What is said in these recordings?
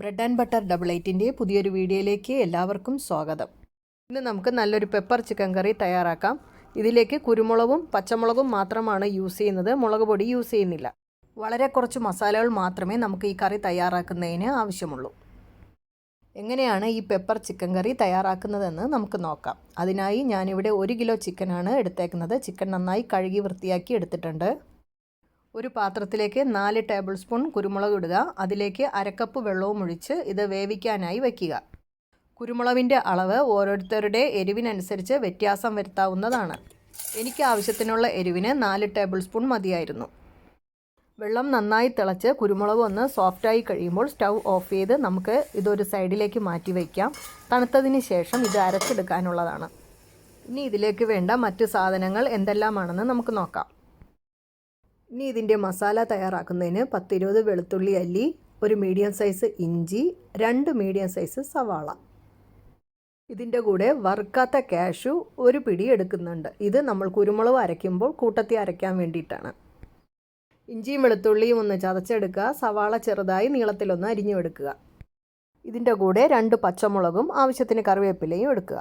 Bread and butter double എയ്റ്റിന്റെ പുതിയൊരു വീഡിയോയിലേക്ക് എല്ലാവർക്കും സ്വാഗതം. ഇന്ന് നമുക്ക് നല്ലൊരു പെപ്പർ ചിക്കൻ കറി തയ്യാറാക്കാം. ഇതിലേക്ക് കുരുമുളകും പച്ചമുളകും മാത്രമാണ് യൂസ് ചെയ്യുന്നത്. മുളക് പൊടി യൂസ് ചെയ്യുന്നില്ല. വളരെ കുറച്ച് മസാലകൾ മാത്രമേ നമുക്ക് ഈ കറി തയ്യാറാക്കുന്നതിന് ആവശ്യമുള്ളൂ. എങ്ങനെയാണ് ഈ പെപ്പർ ചിക്കൻ കറി തയ്യാറാക്കുന്നതെന്ന് നമുക്ക് നോക്കാം. അതിനായി ഞാനിവിടെ ഒരു കിലോ ചിക്കനാണ് എടുത്തേക്കുന്നത്. ചിക്കൻ നന്നായി കഴുകി വൃത്തിയാക്കി എടുത്തിട്ടുണ്ട്. ഒരു പാത്രത്തിലേക്ക് നാല് ടേബിൾ സ്പൂൺ കുരുമുളക് ഇടുക. അതിലേക്ക് അരക്കപ്പ് വെള്ളവും ഒഴിച്ച് ഇത് വേവിക്കാനായി വയ്ക്കുക. കുരുമുളകിന്റെ അളവ് ഓരോരുത്തരുടെ എരിവിനനുസരിച്ച് വ്യത്യാസം വരുത്താവുന്നതാണ്. എനിക്ക് ആവശ്യത്തിനുള്ള എരിവിന് നാല് ടേബിൾ സ്പൂൺ മതിയായിരുന്നു. വെള്ളം നന്നായി തിളച്ച് കുരുമുളക് ഒന്ന് സോഫ്റ്റായി കഴിയുമ്പോൾ സ്റ്റൗ ഓഫ് ചെയ്ത് നമുക്ക് ഇതൊരു സൈഡിലേക്ക് മാറ്റി വയ്ക്കാം. തണുത്തതിന് ശേഷം ഇത് അരച്ചെടുക്കാനുള്ളതാണ്. ഇനി ഇതിലേക്ക് വേണ്ട മറ്റു സാധനങ്ങൾ എന്തെല്ലാമാണെന്ന് നമുക്ക് നോക്കാം. ഇനി ഇതിന്റെ മസാല തയ്യാറാക്കുന്നതിന് പത്തിരുപത് വെളുത്തുള്ളി അല്ലി ഒരു മീഡിയം സൈസ് ഇഞ്ചി രണ്ട് മീഡിയം സൈസ് സവാള. ഇതിന്റെ കൂടെ വറുക്കാത്ത കാഷു ഒരു പിടി എടുക്കുന്നുണ്ട്. ഇത് നമ്മൾ കുരുമുളക് അരയ്ക്കുമ്പോൾ കൂട്ടത്തി അരയ്ക്കാൻ വേണ്ടിയിട്ടാണ്. ഇഞ്ചിയും വെളുത്തുള്ളിയും ഒന്ന് ചതച്ചെടുക്കുക. സവാള ചെറുതായി നീളത്തിലൊന്ന് അരിഞ്ഞു എടുക്കുക. ഇതിന്റെ കൂടെ രണ്ട് പച്ചമുളകും ആവശ്യത്തിന് കറിവേപ്പിലയും എടുക്കുക.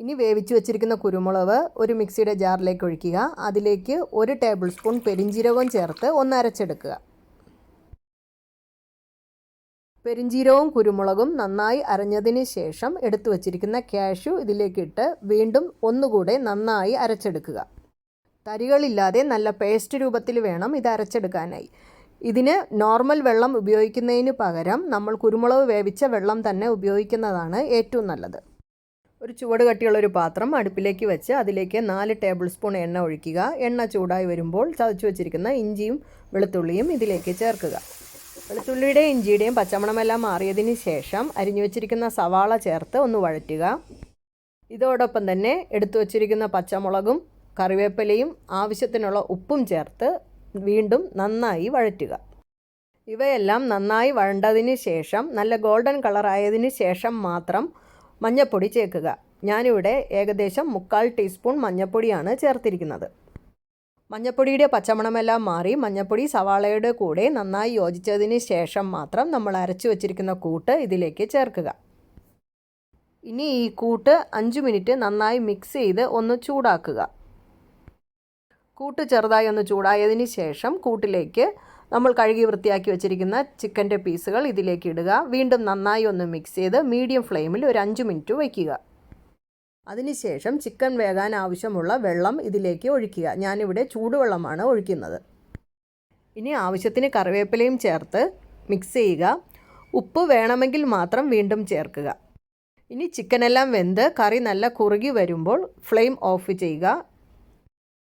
ഇനി വേവിച്ച് വെച്ചിരിക്കുന്ന കുരുമുളക് ഒരു മിക്സിയുടെ ജാറിലേക്ക് ഒഴിക്കുക. അതിലേക്ക് ഒരു ടേബിൾ സ്പൂൺ പെരിഞ്ജീരകവും ചേർത്ത് ഒന്ന് അരച്ചെടുക്കുക. കുരുമുളകും നന്നായി അരഞ്ഞതിന് ശേഷം എടുത്തു വച്ചിരിക്കുന്ന ക്യാഷു ഇതിലേക്കിട്ട് വീണ്ടും ഒന്നുകൂടെ നന്നായി അരച്ചെടുക്കുക. തരികളില്ലാതെ നല്ല പേസ്റ്റ് രൂപത്തിൽ വേണം ഇത് അരച്ചെടുക്കാനായി. ഇതിന് നോർമൽ വെള്ളം ഉപയോഗിക്കുന്നതിന് പകരം നമ്മൾ കുരുമുളക് വേവിച്ച വെള്ളം തന്നെ ഉപയോഗിക്കുന്നതാണ് ഏറ്റവും നല്ലത്. ഒരു ചുവട് കട്ടിയുള്ള ഒരു പാത്രം അടുപ്പിലേക്ക് വെച്ച് അതിലേക്ക് നാല് ടേബിൾ സ്പൂൺ എണ്ണ ഒഴിക്കുക. എണ്ണ ചൂടായി വരുമ്പോൾ ചതച്ചു വെച്ചിരിക്കുന്ന ഇഞ്ചിയും വെളുത്തുള്ളിയും ഇതിലേക്ക് ചേർക്കുക. വെളുത്തുള്ളിയുടെയും ഇഞ്ചിയുടെയും പച്ചമണമെല്ലാം മാറിയതിന് ശേഷം അരിഞ്ഞു വെച്ചിരിക്കുന്ന സവാള ചേർത്ത് ഒന്ന് വഴറ്റുക. ഇതോടൊപ്പം തന്നെ എടുത്തു വച്ചിരിക്കുന്ന പച്ചമുളകും കറിവേപ്പിലയും ആവശ്യത്തിനുള്ള ഉപ്പും ചേർത്ത് വീണ്ടും നന്നായി വഴറ്റുക. ഇവയെല്ലാം നന്നായി വഴണ്ടതിന് ശേഷം നല്ല ഗോൾഡൻ കളറായതിന് ശേഷം മാത്രം മഞ്ഞൾപ്പൊടി ചേർക്കുക. ഞാനിവിടെ ഏകദേശം മുക്കാൽ ടീസ്പൂൺ മഞ്ഞൾപ്പൊടിയാണ് ചേർത്തിരിക്കുന്നത്. മഞ്ഞൾപ്പൊടിയുടെ പച്ചമണമെല്ലാം മാറി മഞ്ഞൾപ്പൊടി സവാളയുടെ കൂടെ നന്നായി യോജിച്ചതിന് ശേഷം മാത്രം നമ്മൾ അരച്ചു വച്ചിരിക്കുന്ന കൂട്ട് ഇതിലേക്ക് ചേർക്കുക. ഇനി ഈ കൂട്ട് അഞ്ച് മിനിറ്റ് നന്നായി മിക്സ് ചെയ്ത് ഒന്ന് ചൂടാക്കുക. കൂട്ട് ചെറുതായി ഒന്ന് ചൂടായതിന് ശേഷം കൂട്ടിലേക്ക് നമ്മൾ കഴുകി വൃത്തിയാക്കി വെച്ചിരിക്കുന്ന ചിക്കന്റെ പീസുകൾ ഇതിലേക്ക് ഇടുക. വീണ്ടും നന്നായി ഒന്ന് മിക്സ് ചെയ്ത് മീഡിയം ഫ്ലെയിമിൽ ഒരു അഞ്ച് മിനിറ്റ് വയ്ക്കുക. അതിനുശേഷം ചിക്കൻ വേകാൻ ആവശ്യമുള്ള വെള്ളം ഇതിലേക്ക് ഒഴിക്കുക. ഞാനിവിടെ ചൂടുവെള്ളമാണ് ഒഴിക്കുന്നത്. ഇനി ആവശ്യത്തിന് കറിവേപ്പിലയും ചേർത്ത് മിക്സ് ചെയ്യുക. ഉപ്പ് വേണമെങ്കിൽ മാത്രം വീണ്ടും ചേർക്കുക. ഇനി ചിക്കനെല്ലാം വെന്ത് കറി നല്ല കുറുകി വരുമ്പോൾ ഫ്ലെയിം ഓഫ് ചെയ്യുക.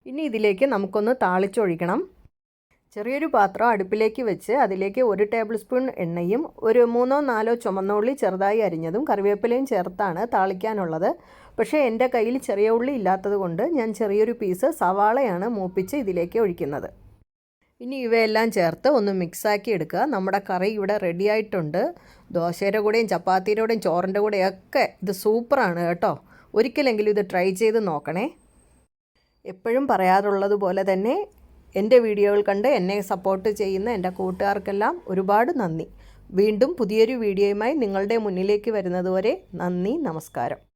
ഇനി ഇതിലേക്ക് നമുക്കൊന്ന് താളിച്ചൊഴിക്കണം. ചെറിയൊരു പാത്രം അടുപ്പിലേക്ക് വെച്ച് അതിലേക്ക് ഒരു ടേബിൾ സ്പൂൺ എണ്ണയും ഒരു മൂന്നോ നാലോ ചുമന്ന ഉള്ളി ചെറുതായി അരിഞ്ഞതും കറിവേപ്പിലയും ചേർത്താണ് താളിക്കാനുള്ളത്. പക്ഷേ എന്റെ കയ്യിൽ ചെറിയ ഉള്ളി ഇല്ലാത്തത് കൊണ്ട് ഞാൻ ചെറിയൊരു പീസ് സവാളയാണ് മൂപ്പിച്ച് ഇതിലേക്ക് ഒഴിക്കുന്നത്. ഇനി ഇവയെല്ലാം ചേർത്ത് ഒന്ന് മിക്സാക്കി എടുക്കുക. നമ്മുടെ കറി ഇവിടെ റെഡി ആയിട്ടുണ്ട്. ദോശയുടെ കൂടെയും ചപ്പാത്തിയുടെ കൂടെയും ചോറിന്റെ കൂടെയും ഒക്കെ ഇത് സൂപ്പറാണ് കേട്ടോ. ഒരിക്കലെങ്കിലും ഇത് ട്രൈ ചെയ്ത് നോക്കണേ. എപ്പോഴും പറയാറുള്ളതുപോലെ തന്നെ എന്റെ വീഡിയോകൾ കണ്ട് എന്നെ സപ്പോർട്ട് ചെയ്യുന്ന എന്റെ കൂട്ടുകാർക്കെല്ലാം ഒരുപാട് നന്ദി. വീണ്ടും പുതിയൊരു വീഡിയോയുമായി നിങ്ങളുടെ മുന്നിലേക്ക് വരുന്നതുവരെ നന്ദി നമസ്കാരം.